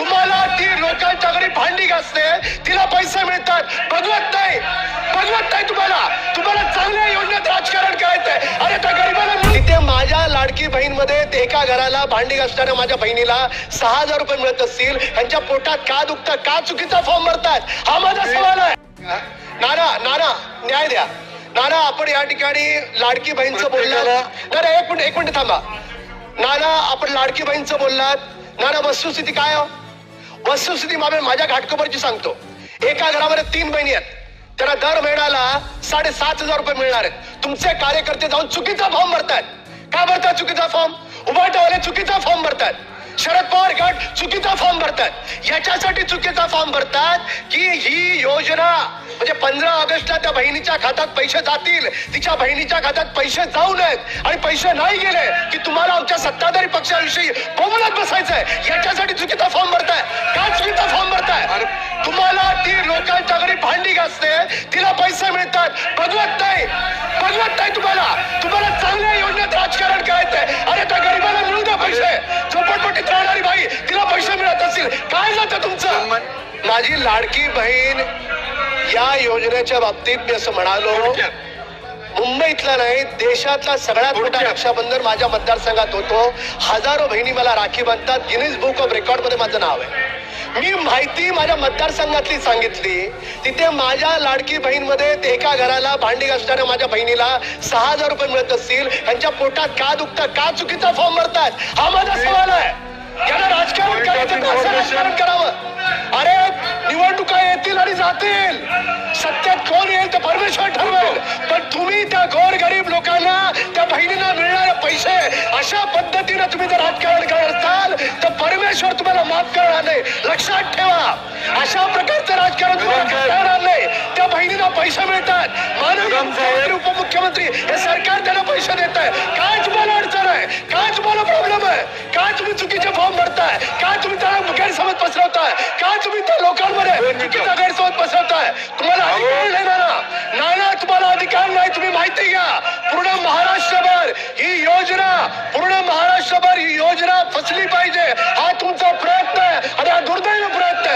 तुम्हाला ती लोकांच्या घरी भांडी घासते तिला पैसे मिळतात. बघवत नाही बघवत नाही तुम्हाला तुम्हाला चांगल्या योजनेत राजकारण करायचंय. अरे त्या गरीबाला तिथे माझ्या लाडकी बहीणमध्ये एका घराला भांडी घासणाऱ्या माझ्या बहिणीला सहा हजार रुपये मिळत असतील. त्यांच्या पोटात का दुखतं का चुकीचा फॉर्म भरतात? हा माझा सवाल आहे. नाना नाना न्याय द्या. नाना आपण या ठिकाणी लाडकी बहीणचं बोललात नाही नाही, एक मिनिट एक मिनिट थांबा. नाना आपण लाडकी बहीणचं बोललात नाना वस्तुस्थिती काय हो वस्तुस्थिती मामे माझ्या घाटकोपरची सांगतो. एका घरामध्ये तीन बहिणी आहेत. त्यांना दर महिन्याला साडेसात हजार रुपये मिळणार आहेत. तुमचे कार्यकर्ते जाऊन चुकीचा फॉर्म भरतायत. का भरतात चुकीचा फॉर्म उभाटावाले चुकीचा फॉर्म भरतात शरद पवार गट चुकीचा फॉर्म भरतात याच्यासाठी चुकीचा फॉर्म भरतात की ही योजना म्हणजे पंधरा ऑगस्टला त्या बहिणीच्या खात्यात पैसे जातील. तिच्या बहिणीच्या खात्यात पैसे जाऊ नयेत. आणि पैसे नाही गेले की तुम्हाला आमच्या सत्ताधारी पक्षाविषयी बोमलत बसायचंय. याच्यासाठी चुकीचा फॉर्म भरताय. का चुकीचा फॉर्म भरताय? तुम्हाला ती लोकांच्या घरी भांडी घासते. तिला पैसे मिळतात. बघवत नाही बघवत नाही तुम्हाला. तुम्हाला चांगल्या योजनेत राजकारण करायचंय. अरे त्या गरीबाला मिळू द्या पैसे. झोपटपट्टीत राहणारी बाई तिला पैसे मिळत असतील. काय जातं तुमचं? माझी लाडकी बहीण या योजनेच्या बाबतीत मी असं म्हणालो मुंबईतला नाही देशातला सगळ्यात मोठा रक्षाबंधन माझ्या मतदारसंघात होतो. हजारो बहिणी मला राखी बांधतात. गिनीज बुक ऑफ रेकॉर्डमध्ये माझं नाव आहे. मी माहिती माझ्या मतदारसंघातली सांगितली. तिथे माझ्या लाडकी बहीणमध्ये एका घराला भांडी घासणाऱ्या माझ्या बहिणीला सहा हजार रुपये मिळत असतील. त्यांच्या पोटात का दुखतं का चुकीचा फॉर्म भरतात हा माझा सवाल आहे. करायचं राजकारण करावं. अरे निवडणुका येतील आणि जातील. सत्यात कोण येईल ते परमेश्वर ठरवेल. पण तुम्ही त्या गोर गरीब लोकांना त्या बहिणींना मिळणारे पैसे अशा पद्धतीने तुम्ही जर राजकारण करत असाल तर परमेश्वर तुम्हाला माफ करणार नाही. लक्षात ठेवा. अशा प्रकारचं राजकारण तुम्हाला करता येणार नाही. त्या बहिणींना पैसे मिळतात. माननीय का तुम्ही चुकीचे फॉर्म भरताय का तुम्ही त्या गैरसमज पसरवताय का तुम्ही त्या लोकांमध्ये चुकीचा गैरसमज पसरवताय तुम्हाला अधिकार नाही ना तुम्हाला अधिकार नाही तुम्ही माहिती घ्या पूर्ण महाराष्ट्रभर ही योजना पूर्ण महाराष्ट्रभर ही योजना फसली पाहिजे. हा तुमचा प्रयत्न